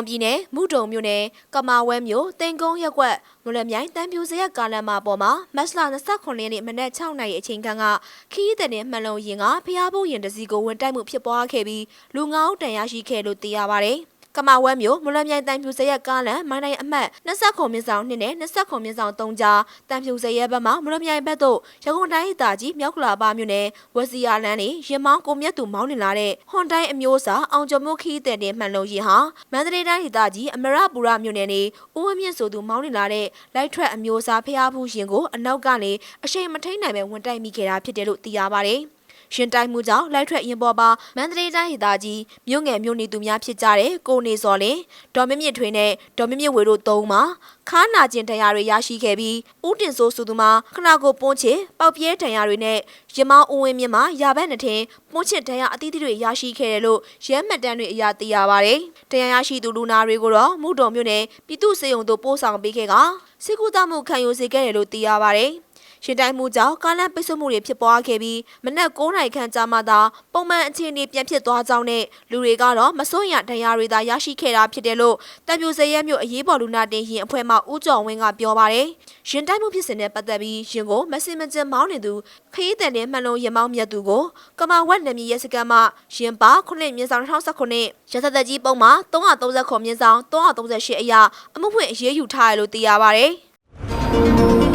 ဝန်ပြည်နယ်မုဒုံမြို့နယ်ကမာဝဲမြို့တင်ကုန်းရက်ကွက်မွလမြိုင်တန်ပြူစရက်ကားလမ်းမပေါ်မှာမတ်လ29ရက်နေ့မနက်6နာရီအချိန်ခန့်ကခီးတဲ့နဲ့မှန်လုံးရင်ကဖျားဖို့ရင်တစီကိုဝင်တိုက်မှုဖြစ်ပွားခဲ့ပြီးလူငါးဦးတန်ရရှိခဲ့လို့သိရပါတယ်။ ကမာဝဲမြို့မလွန်မြိုင်တန်ဖြူစရက်ကားလမ်းမိုင်းတိုင်းအမှတ်20ခုမြင့်ဆောင်2နဲ့20ခုမြင့်ဆောင်3ကြားတန်ဖြူစရက်ဘက်မှမလွန်မြိုင်ဘက်သို့ရကုန်တိုင်းဒေသကြီးမြောက်ကလာပါမြို့နယ်ဝစီယာလန်းနေရင်မောင်းကိုမြတ်သူမောင်းနေလာတဲ့ဟွန်တိုင်းအမျိုးအစားအောင်ကျော်မို့ခီးတဲ့တင်မှန်လုံးရင်ဟာမန္တလေးတိုင်းဒေသကြီးအမရပူရမြို့နယ်နေဦးဝင်းမြင့်ဆိုသူမောင်းနေလာတဲ့လိုက်ထွက်အမျိုးအစားဖျားဖူးရင်ကိုအနောက်ကနေအရှိန်မထိန်နိုင်ပဲဝင်တိုက်မိခဲ့တာဖြစ်တယ်လို့သိရပါတယ်။ ရှင်တိုင်းမှုကြောင့်လိုက်ထွက်ရင်ပေါ်ပါမန္တလေးတိုင်းဒေသကြီးမြို့ငယ်မြို့နေသူများဖြစ်ကြတဲ့ကိုနေစော်လင်ဒေါ်မြင့်မြင့်ထွေးနဲ့ဒေါ်မြင့်မြင့်ဝေတို့သုံးမှာခါနာကျင်တရားတွေရရှိခဲ့ပြီးဦးတင်စိုးစုသူမှာခနာကိုပွန်းချစ်ပေါက်ပြဲတရားတွေနဲ့ရမောင်းဦးဝင်းမြင့်မှာရာဘက်နှစ်ထင်ပွန်းချစ်တရားအသီးသီးတွေရရှိခဲ့တယ်လို့ရဲမှတ်တမ်းတွေအရသိရပါတယ်တရားရရှိသူလူနာတွေကိုတော့မှုတော်မြို့နယ်ပြည်သူ့စေယုံတို့ပို့ဆောင်ပေးခဲ့ကစစ်ကူတမှုခံယူစေခဲ့တယ်လို့သိရပါတယ် ရှင်တိုင်းမှုကြောင့်ကားလမ်းပိတ်ဆို့မှုတွေဖြစ်ပွားခဲ့ပြီးမနက်9နာရီခန့်ကြာမှသာပုံမှန်အခြေအနေပြန်ဖြစ်သွားကြောင်းနဲ့လူတွေကတော့မစိုးရဒဏ်ရာတွေသာရရှိခဲ့တာဖြစ်တယ်လို့တံပြူစရဲမြို့အရေးပေါ်လူနာတင်ရင်အဖွဲ့မှဦးကျော်ဝင်းကပြောပါတယ်။ရှင်တိုင်းမှုဖြစ်စဉ်နဲ့ပတ်သက်ပြီးရင်ကိုမစင်မကျင်မောင်းနေသူခရီးတန်တဲ့မှန်လုံးရမောင်းမြတ်သူကိုကမာဝက်နယ်မြေရဲစခန်းမှရင်ပါခုနှစ်မြင်းဆောင်2019ရသသက်ကြီးပုံမှာ330ခုမြင်းဆောင်338အရာအမှုဖွင့်အရေးယူထားရလို့သိရပါတယ်။